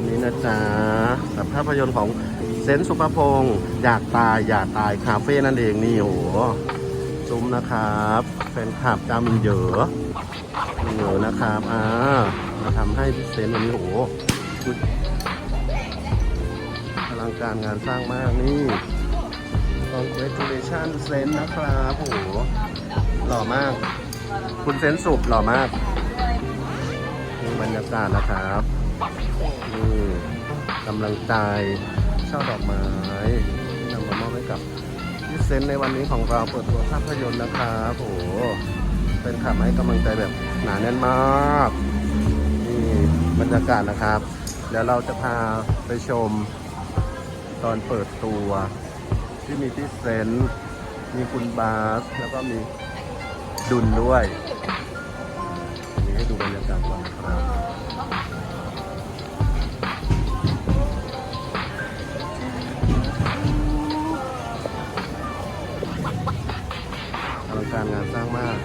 วันนี้นะจ๊ะกับภาพยนตร์ของเซนสุภพงศ์อยากตายอย่าตายคาเฟ่นั่นเองนี่โอ้โหซุ้มนะครับแฟนคลับจามินเหยอะมินเหยอะนะครับอ่ามาทำให้พี่เซนวันนี้โอ้โหอลังการงานสร้างมากนี่ congratulation เซนนะครับโอ้โหหล่อมาก คุณเซนสุขหล่อมากบรรยากาศนะครับ กำลังใจช่อดอกไม้ที่นำมามอบให้กับพี่เซนในวันนี้ของเราเปิดตัวภาพยนตร์นะครับโอ้โหเป็นขับให้กำลังใจแบบหนาแน่นมากนี่บรรยากาศนะครับ เดี๋ยวเราจะพาไปชมตอนเปิดตัว ที่มีพี่เซนมีคุณบาสแล้วก็มีดุลด้วย นี่ให้ดูบรรยากาศก่อนครับ ลังการงานสร้างมาก